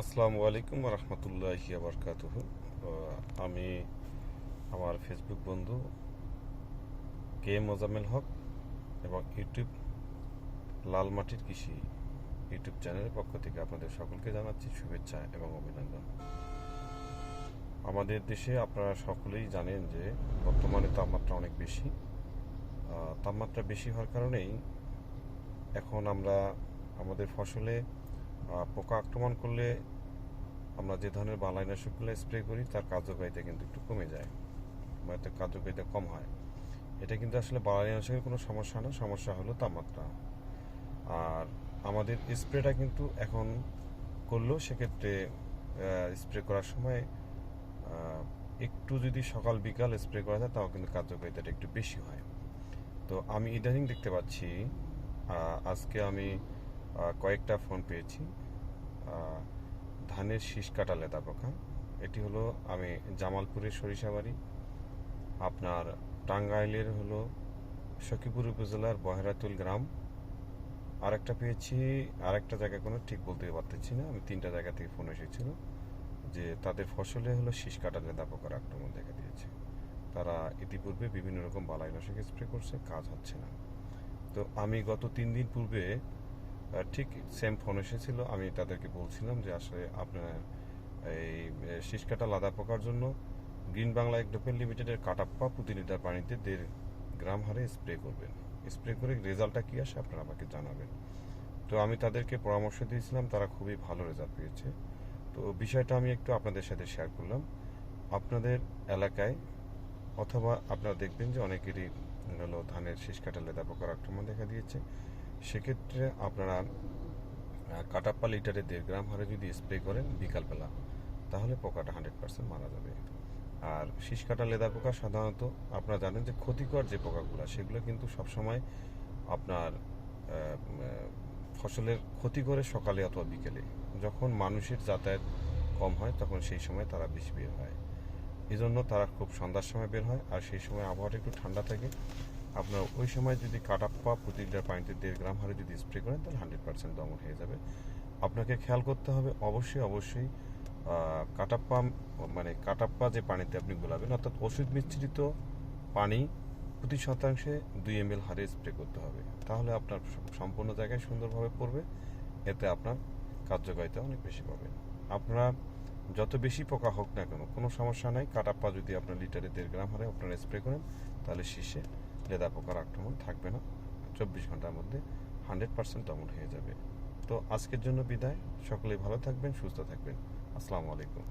আসসালামু আলাইকুম রহমতুল্লাহ বরকাত আমি আমার ফেসবুক বন্ধু কে মোজামেল হক এবং ইউটিউব লাল মাটির কৃষি ইউটিউব চ্যানেলের পক্ষ থেকে আপনাদের সকলকে জানাচ্ছি শুভেচ্ছা এবং অভিনন্দন। আমাদের দেশে আপনারা সকলেই জানেন যে বর্তমানে তাপমাত্রা অনেক বেশি। তাপমাত্রা বেশি হওয়ার কারণেই এখন আমরা আমাদের ফসলে পোকা আক্রমণ করলে আমরা যে ধরনের বালাইনাশকগুলো স্প্রে করি, তার কার্যকারিতা কিন্তু একটু কমে যায়। বা এতে কার্যকারিতা কম হয়। এটা কিন্তু আসলে বালাইনাশকের কোনো সমস্যা না, সমস্যা হলো তাপমাত্রা। আর আমাদের স্প্রেটা কিন্তু এখন করলেও সেক্ষেত্রে স্প্রে করার সময় একটু যদি সকাল, বিকাল স্প্রে করা যায়, তাও কিন্তু কার্যকারিতাটা একটু বেশি হয়। তো আমি ইদানিং দেখতে পাচ্ছি আজকে আমি কয়েকটা ফোন পেয়েছি। ধানের শীষ কাটা লেদা পোকা এটি হলো আমি জামালপুরের সরিষাবাড়ি, আপনার টাঙ্গাইলের হলো সখীপুর উপজেলার বহেরাতুল গ্রাম। আরেকটা পেয়েছি, আরেকটা জায়গায় কোনো ঠিক বলতে পারতেছি না, আমি তিনটা জায়গা থেকে ফোন এসেছিল যে তাদের ফসলে হলো শীষ কাটা লেদা পোকার আক্রমণ দেখা দিয়েছে। তারা ইতিপূর্বে বিভিন্ন রকম বালাইনাশক স্প্রে করছে, কাজ হচ্ছে না। তো আমি গত তিন দিন পূর্বে ঠিক সেম ফোন এসেছিল। আমি তাদেরকে বলছিলাম যে আসলে আপনার এই শীষ কাটা লাদা পোকার জন্য গ্রিন বাংলা এগ্রোপেল লিমিটেডের কাটাপ্পা প্রতি লিটার পানিতে দেড় গ্রাম হারে স্প্রে করবেন। স্প্রে করে রেজাল্টটা কী আসে আপনারা আমাকে জানাবেন। তো আমি তাদেরকে পরামর্শ দিয়েছিলাম, তারা খুবই ভালো রেজাল্ট পেয়েছে। তো বিষয়টা আমি একটু আপনাদের সাথে শেয়ার করলাম। আপনাদের এলাকায় অথবা আপনারা দেখবেন যে অনেকেরই হলো ধানের শীষ কাটা লেদা পোকার আক্রমণ দেখা দিয়েছে। সেক্ষেত্রে আপনারা কাটাপ্পা লিটারে দেড় গ্রাম হারে যদি স্প্রে করেন বিকালবেলা, তাহলে পোকাটা হান্ড্রেড পার্সেন্ট মারা যাবে। আর শীষ কাটা লেদা পোকা সাধারণত আপনারা জানেন যে ক্ষতিকর যে পোকাগুলো, সেগুলো কিন্তু সবসময় আপনার ফসলের ক্ষতি করে সকালে অথবা বিকেলে। যখন মানুষের যাতায়াত কম হয়, তখন সেই সময় তারা বেশি বের হয়। এই জন্য তারা খুব সন্ধ্যার সময় বের হয়, আর সেই সময় আবহাওয়াটা একটু ঠান্ডা থাকে। আপনার ওই সময় যদি কাটাপ্পা প্রতি লিটার পানিতে দেড় গ্রাম হারে যদি স্প্রে করেন, তাহলে হান্ড্রেড পার্সেন্ট দমন হয়ে যাবে। আপনাকে খেয়াল করতে হবে, অবশ্যই অবশ্যই কাটাপ্পা মানে কাটাপ্পা যে পানিতে আপনি গোলাবেন, অর্থাৎ ওষুধ মিশ্রিত পানি প্রতি শতাংশে দুই এম এল হারে স্প্রে করতে হবে। তাহলে আপনার সম্পূর্ণ জায়গায় সুন্দরভাবে পড়বে, এতে আপনার কার্যকারিতা অনেক বেশি পাবেন আপনারা যত বেশি পোকা হোক না কেন, কোনো সমস্যা নাই কাটাপ্পা যদি আপনার লিটারে দেড় গ্রাম হারে আপনারা স্প্রে করেন, তাহলে শীষে লেদা পোকার আক্রমণ থাকবে না। চব্বিশ ঘণ্টার মধ্যে হান্ড্রেড পার্সেন্ট দমন হয়ে যাবে। তো আজকের জন্য বিদায়। সকলেই ভালো থাকবেন, সুস্থ থাকবেন। আসসালামু আলাইকুম।